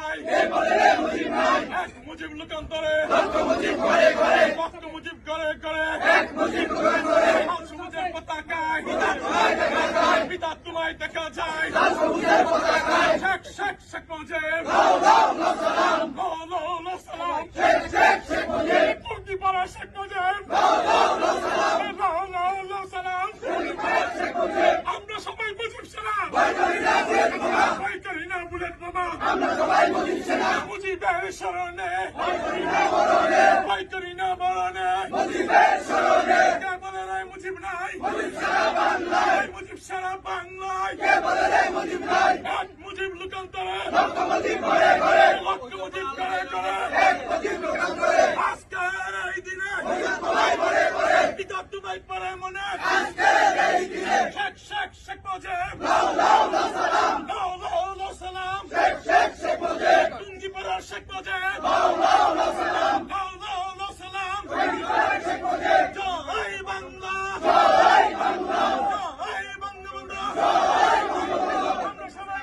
নাই নেপালে মুজিব নাই এক মুজিব লোকান্তরে লক্ষ মুজিব করে করে লক্ষ মুজিব দেখা যায় পিতা শেখ শেখ শেখ মুজিব লাল লাল লাল সালাম লাল স্মরণে ভয় করি না মরণে কে বলে রে মুজিব নাই মুজিব সারা বাংলায় এক মুজিব লোকান্তরে লক্ষ মুজিব করে করে আজকের মনে শেখ শেখ শেখ মুজিব লাও লাও লাও সালাম টুঙ্গি পাড়া শেখ মুজিব লাও লাও সালাম জয় বাংলা জয় বঙ্গবন্ধু আমরা সবাই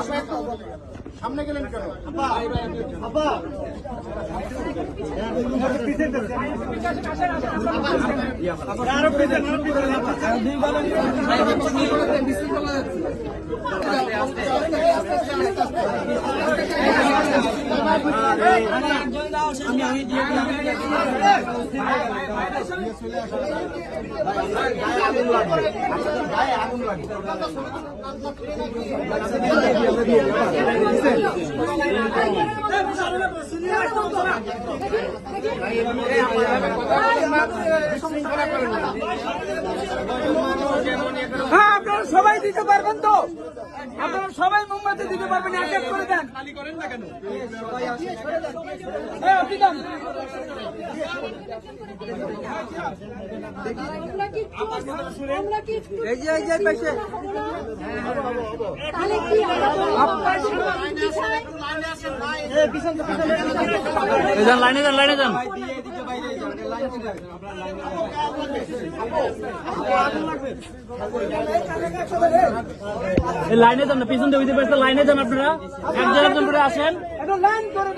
ভয় গেলেন কেন? জয় বাংলা জয় বঙ্গবন্ধু সামনে গেলেন কেন হ্যাঁ আপনারা সবাই দিতে পারবেন তো। আপনারা সবাই মোমবাতি দিতে পারবেন এক এক করে দেন। খালি করেন না কেন? আপনি দেন আমরা কি একটু- আমরা কি একটু- এই যে এই যে পাশে। তাহলে কি আপনার যান লাইনে যান লাইনে যান। এই লাইনে যান পিছন দিয়ে লাইনে যান আপনারা। একজন করে আসেন। লাইন করে